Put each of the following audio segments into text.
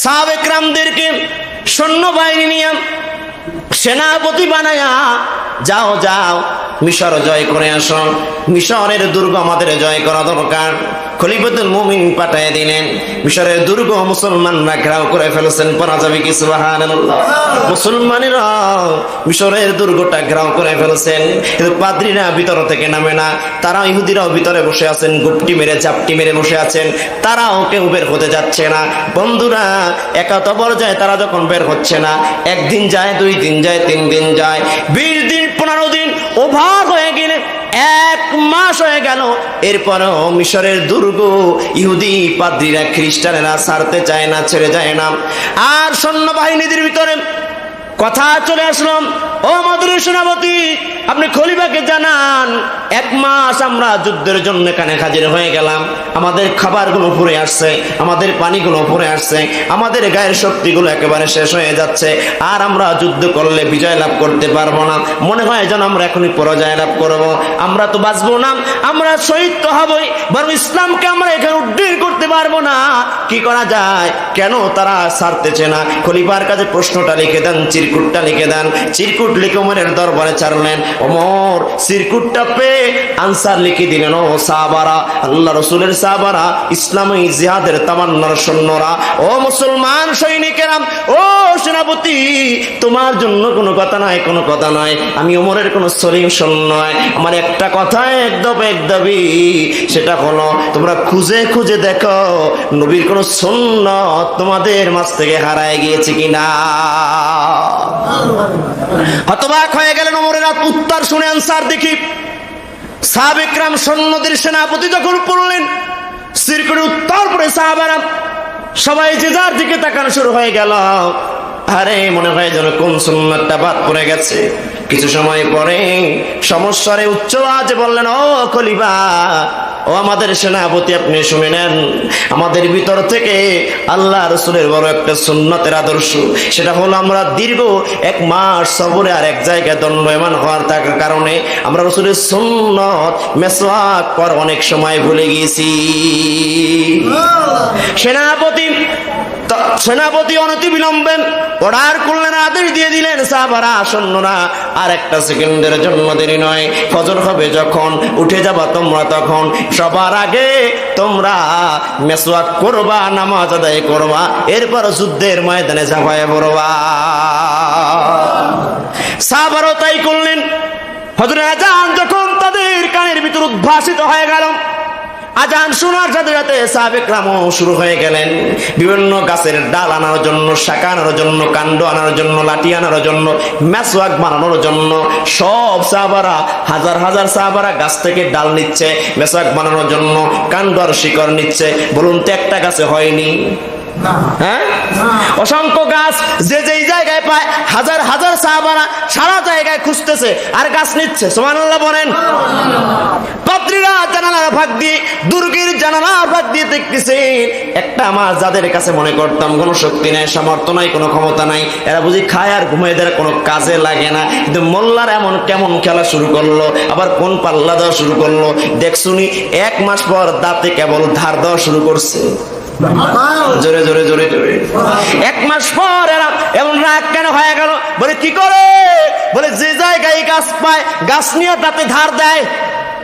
সাহাবেকরামদেরকে সৈন্যবাহিনী নিয়ে সেনাপতি বানায়া যাও যাও মিশর জয় করে আসো। মিশরের দুর্গ আমাদের জয় করা দরকার। খলিফতুল মুমিন পাঠায় দিলেন। মিশরের দুর্গ মুসলমানরা ঘেরাও করে ফেলেছেন, পরা যাবে কি? মুসলমানেরা মিশরের দুর্গটা ঘেরাও করে ফেলেছেন। কিন্তু পাদ্রীরা ভিতর থেকে নামে না। তারা ইহুদিরাও ভিতরে বসে আছেন, গুপটি মেরে চাপটি মেরে বসে আছেন। তারাও কেউ বের হতে যাচ্ছে না। বন্ধুরা একাত যায়, তারা যখন বের হচ্ছে না, একদিন যায়, দুই দিন যায়, তিন দিন যায়। বিশ দিন, পনেরো দিন ওভার হয়ে গেলে এক মাস হয়ে গেল। এরপরও মিশরের দুর্গ ইহুদি পাদ্রীরা খ্রিস্টানেরা সারতে চায় না, ছেড়ে যায় না। আর সৈন্যবাহিনীদের ভিতরে কথা চলে আসলাম ও মধুর সেনাপতি আপনি খলিফাকে জানান, এক মাস আমরা যুদ্ধের জন্য এখানে হাজির হয়ে গেলাম। আমাদের খাবারগুলো পরে আসছে, আমাদের পানিগুলো পরে আসছে, আমাদের গায়ের শক্তিগুলো একেবারে শেষ হয়ে যাচ্ছে। আর আমরা যুদ্ধ করলে বিজয় লাভ করতে পারব না। মনে হয় যেন আমরা এখনই পরাজয় লাভ করব। আমরা তো বাঁচবো না, আমরা শহীদ তো হবই, বরং ইসলামকে আমরা এখানে উড্ডীন করতে পারব না। কি করা যায়? কেন তারা সারতেছে না? খলিফার কাছে প্রশ্নটা লিখে দেন, চিরকুটটা লিখে দেন। চিরকুট লিখে দরবারে ছাড়লেন। ওমর চিরকুটটা পেয়ে আনসার লিখে দিলেন, ও সাহাবারা, আল্লাহ রসুলের সাহাবারা, ইসলামী জিহাদের তামান্নার সৈন্যরা, ও মুসলমান সৈনিকেরা ও সেনাপতি, তোমার জন্য কোনো কথা নাই, কোনো কথা নয় আমি ওমরের কোনো সলিউশন নয়। আমার একটা কথা একদম, একদমই, সেটা হলো, তোমরা খুঁজে খুঁজে দেখো, নবীর কোনো সুন্নত তোমাদের মাছ থেকে হারায় গিয়েছে কিনা? হতবাক হয়ে গেলেন আর উত্তর শুনে আনসার দেখি সাবেকরাম সৈন্যদের সেনাপতি যখন পড়লেন স্থির করে উত্তর পরে সাহাবারা সবাই যে যার দিকে তাকানো শুরু হয়ে গেল। আরে, মনে হয় যেন কোন সুন্নাতটা বাদ পড়ে গেছে। কিছু সময় পরে সমস্যারে উচ্চ আজ বললেন, ও খলিফা ও আমাদের সেনাপতি আপনি শুনে নেন। আমাদের ভিতর থেকে আল্লাহ রসুলের বড় একটা সুন্নতের আদর্শ। সেটা হলো আমরা দীর্ঘ এক মাস সবরে আর এক জায়গায় দণ্ডয়মান হওয়ার থাকার কারণে আমরা রসুলের সুন্নত মেসওয়াক পর অনেক সময় ভুলে গিয়েছি। সেনাপতি সেনাপতি অনতি বিলম্বে অর্ডার করলেন আদেশ দিয়ে দিলেন, সাহাবারা সৈন্যরা আর একটা সেকেন্ডের জন্য দেরি নয়। ফজর হবে যখন, উঠে যাবা তোমরা তখন। সবার আগে তোমরা মেসওয়াক করবা, নামাজ আদায় করবা, এরপর যুদ্ধের ময়দানে ঝাঁপায় পড়বা। সাহাবারও তাই করলেন। হজরে যখন তাদের কানের ভিতর উদ্ভাসিত হয়ে গেল আজান শোনার সাথে সাথে সাবেক রামও শুরু হয়ে গেলেন। বিভিন্ন গাছের ডাল আনার জন্য শাখা আনার জন্য কাণ্ড আনার জন্য লাঠি আনার জন্য মেসওয়াক বানানোর জন্য সব সাহাবারা হাজার হাজার সাহাবারা গাছ থেকে ডাল নিচ্ছে মেসওয়াক বানানোর জন্য কাণ্ড আর শিকড় নিচ্ছে। বলুন তো একটা গাছে হয়নি? হ্যাঁ? অসংখ্য গাছ যে যেই জায়গায় পায় হাজার হাজার সাহাবারা সারা জায়গায় খুঁজতেছে আর গাছ নিচ্ছে সোমানুল্লাহ বলেন। একটা যাদের কাছে মনে করতাম কোনো শক্তি নাই নাই ক্ষমতা নাই, এরা বুঝি খায় আর কোনো কাজে লাগে না। কিন্তু মোল্লার এমন কেমন খেলা শুরু করল, আবার কোন পাল্লা দেওয়া শুরু করল, দেখছুনি এক মাস পর দাঁতে কেবল ধার দেওয়া শুরু করছে। জোরে জোরে জোরে জোরে। এক মাস পর এরা এমন রাগ কেন হয়ে গেল? বলে, কি করে? বলে, যে জায়গায় গাছ পায়, গাছ নিয়ে তাতে ধার দেয়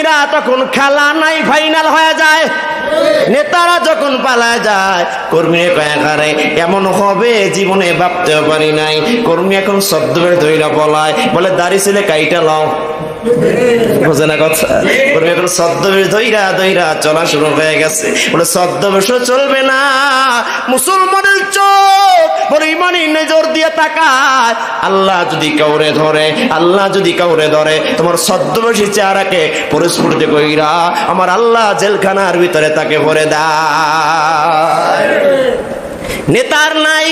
কর্মীরা তখন খেলা নাই ফাইনাল হয়ে যায়। নেতারা যখন পালা যায় কর্মী কয়াকারে এমন হবে, জীবনে ভাবতেও পারি নাই। কর্মী এখন শব্দ ধৈর্য পলায় বলে, দাড়ি ছেলে কাইটা লও। না কথা? চলা শুরু হয়ে গেছে। বলে চলবে না, মুসলমানের চোখ নজর দিয়ে তাকায়। আল্লাহ যদি কাউরে ধরে, আল্লাহ যদি কাউরে ধরে, তোমার ছদ্মবেশী চেহারাকে পরিস্ফুটিত কইরা আমার আল্লাহ জেলখানার ভিতরে তাকে ভরে দেয়। নেতার নাই,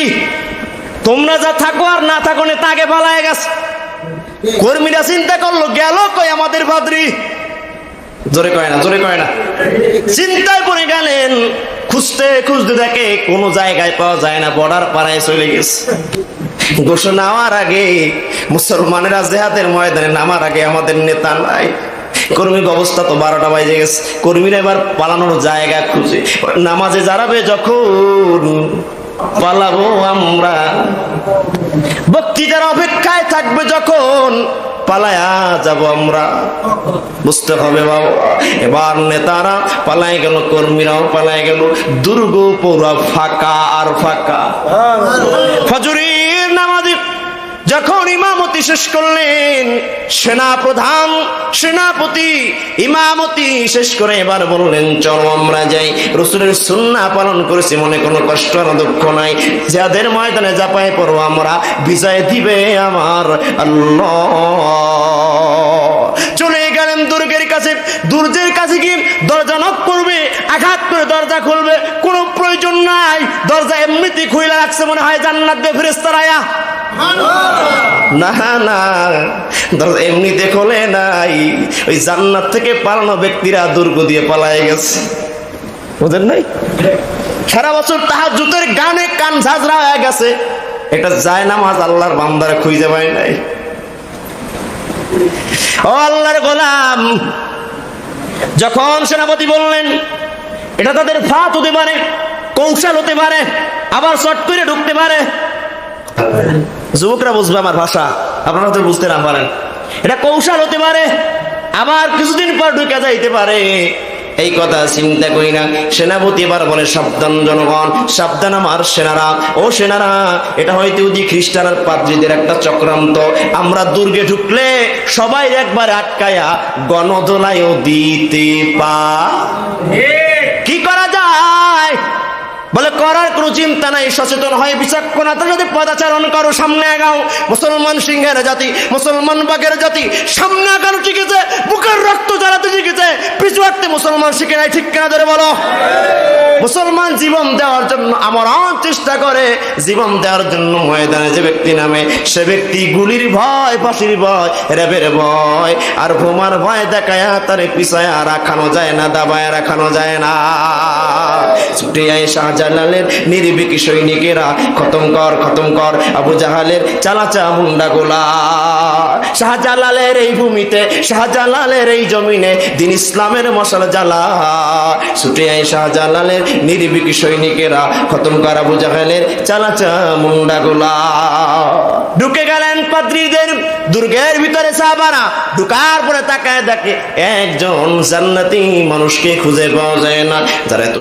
তোমরা যা থাকো আর না থাকো না তাকে পালায় গেছে। কর্মীরা চিন্তা করল, গেল কই আমাদের ভাদ্রি? জোরে কয় না, জোরে কয় না। চিন্তায় পড়ে গেলেন, খুঁজতে খুঁজতে দেখে কোনো জায়গায় পাওয়া যায় না, বর্ডার পাড়ায় চলে গেছে। ঘোষণা হওয়ার আগে মুসলমানেরা জেহাদের ময়দানে নামার আগে আমাদের নেতা নাই। কর্মীর অবস্থা তো বারোটা বাজে গেছে। কর্মীরা এবার পালানোর জায়গা খুঁজে। নামাজে দাঁড়াবে যখন পালাবো আমরা। বক্তৃতার অপেক্ষায় থাকবে যখন পালায়া যাব আমরা। বুঝতে হবে বাবা। এবার নেতারা পালাই গেল কর্মীরাও পালাই গেল। দুর্গ পৌরা ফাঁকা আর ফাঁকা। ফজরের নামাজে যখন ইমামতি শেষ করলেন সেনা প্রধান সেনাপতি ইমামতি শেষ করে এবার বললেন, চলো আমরা যাই। রসুলের সুন্না পালন করেছি, মনে কোনো কষ্ট আর দুঃখ নাই। যাদের ময়দানে জাপায় পড়ব আমরা, বিজয় দিবে আমার আল্লাহ। চলে গেলেন দুর্গের কাছে। দুর্গের কাছে গিয়ে দরজা নক করবে, আঘাত করে দরজা খুলবে। কোনো প্রয়োজন নাই। দরজা এমনিতেই খুলে রাখছে মনে হয় জান্নাত দিয়ে ফেরেস্তারায়া না না দরজা এমনিতে নাই। ওই জান্নাত থেকে পালানো ব্যক্তিরা দুর্গ দিয়ে পালায় গেছে। বুঝেন নাই? সারা বছর তাহার জুতের গানে কান ঝাঁঝরা হয়ে গেছে। এটা যায় নামাজ আল্লাহর বান্দার খুঁজে পায় নাই। ও আল্লাহর গোলাম, যখন সেনাপতি বললেন, এটা তাদের ফাত হতে পারে, কৌশল হতে পারে, আবার শর্ট করে ঢুকতে পারে। যুবকরা বুঝবে আমার ভাষা। আপনারা হয়তো বুঝতে না পারেন। এটা কৌশল হতে পারে, আবার কিছুদিন পর ঢুকে যাইতে পারে। এই কথা চিন্তা করি না। সেনাপতি এবার বলে, সাবধান জনগণ, সাবধান আমার সেনারা। ও সেনারা, এটা হয়তো ইহুদি খ্রিস্টান আর পাদ্রীদের একটা চক্রান্ত। আমরা দুর্গে ঢুকলে সবাই একবার আটকায়া গণদোলায়ও দিতে পা কোনো চিন্তা নাই, সচেতন হয়, বিচক্ষণতা যদি পদাচারণ করো, সামনে আগাও। মুসলমান সিংহের জাতি, মুসলমান বাঘের জাতি, সামনে আগানো শিখেছে বুকের রক্ত জ্বালাতে শিখেছে পিছু হাঁটতে মুসলমান শিখে নাই, ঠিক কেনা ধরে বলো? মুসলমান জীবন দেওয়ার জন্য আমরণ চেষ্টা করে, জীবন দেওয়ার জন্য ময়দানে যে ব্যক্তি নামে, সে ব্যক্তি গুলির ভয়, ফাঁসির ভয় রেবের ভয়, আর বোমার ভয় দেখায় তারে পিছায় রাখানো যায় না, দাবায় রাখানো যায় না। ছুটে আয় শাহজালালের নির্বিক সৈনিকেরা। খতম কর খতম কর, আবু জাহালের চালাচা মুন্ডা গোলা। শাহজালালের এই ভূমিতে, শাহজালালের এই জমিনে দিন ইসলামের মশাল জ্বালা। ছুটে আয় শাহজালালের নির্বিক সৈনিকেরা, খতম কর আবু জাহালের চালাচা মুন্ডা গোলা। ঢুকে গেলেন পাদ্রীদের দুর্গের ভিতরে সাহাবারা। ঢুকার পরে তাকায় দেখে একজন জান্নাতি মানুষকে খুঁজে পাওয়া যায় না। যারা এত